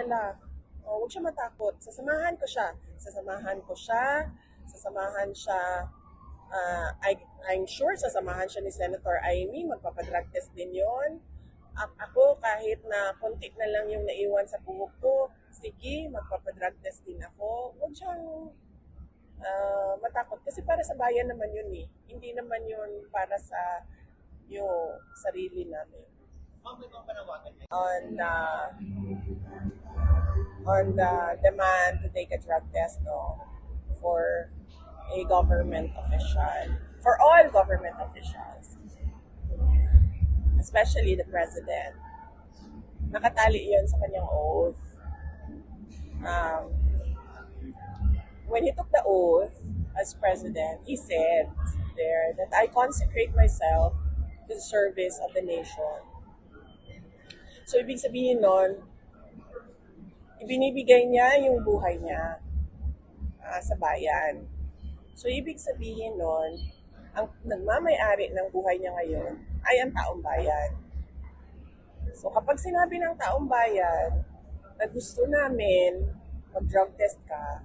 mag-alala. O, huwag siya matakot. Sasamahan ko siya. Sasamahan ko siya. Sasamahan siya. ah, I, I'm sure sasamahan siya ni Senator Amy. Magpapadrug test din yon. A- ako, kahit na konti na lang yung naiwan sa buhok ko, sige, magpapadrug test din ako. Huwag siyang ah, matakot. Kasi para sa bayan naman yun eh. Hindi naman yun para sa yung sarili namin. On the, on the demand to take a drug test no, for a government official, for all government officials, especially the president. Nakatali yun sa kanyang oath. Um, when he took the oath as president, he said there that I consecrate myself to the service of the nation. So, ibig sabihin nun, ibinibigay niya yung buhay niya ah, sa bayan. So, ibig sabihin nun, ang nagmamayari ng buhay niya ngayon ay ang taong bayan. So, kapag sinabi ng taong bayan na gusto namin mag-drug test ka,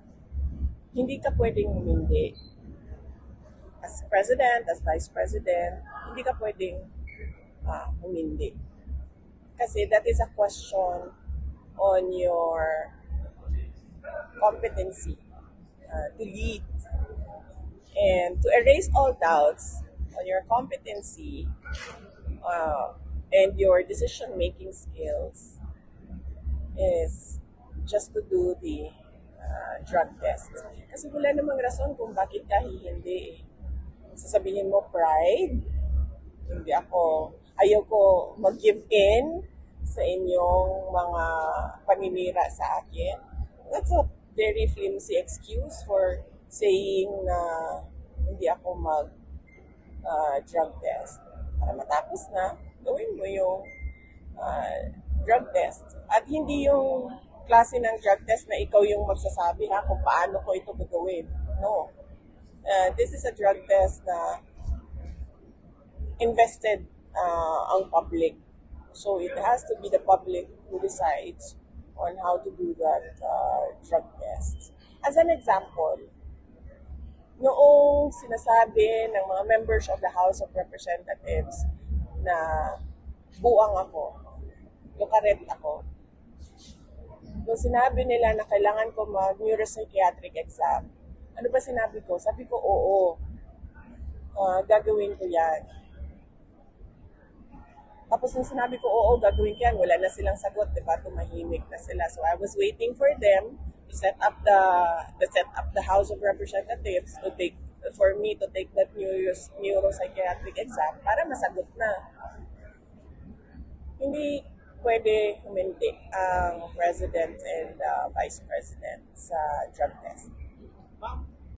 hindi ka pwedeng humindi. As president, as vice president, hindi ka pwedeng ah, humindi. Kasi that is a question on your competency uh, to lead and to erase all doubts on your competency uh, and your decision making skills is just to do the uh, drug test. Kasi wala namang rason kung bakit ka hindi eh. Sasabihin mo pride, hindi ako, ayaw ko mag-give in sa inyong mga paninira sa akin. That's a very flimsy excuse for saying na hindi ako mag uh, drug test. Para matapos na, gawin mo yung uh, drug test. At hindi yung klase ng drug test na ikaw yung magsasabi ha kung paano ko ito gagawin. No. Uh, this is a drug test na invested uh, ang public. So it has to be the public who decides on how to do that uh, drug test. As an example, noong sinasabi ng mga members of the House of Representatives na buang ako, lukaret ako, nung sinabi nila na kailangan ko mag neuropsychiatric exam, ano ba sinabi ko? Sabi ko, oo, ah, gagawin ko yan. Tapos nung sinabi ko, oo, gagawin ko yan, wala na silang sagot, di ba? Tumahimik na sila. So I was waiting for them to set up the, to set up the House of Representatives to take, for me to take that neuro, neuropsychiatric exam para masagot na. Hindi pwede huminti ang President and uh, Vice President sa drug test.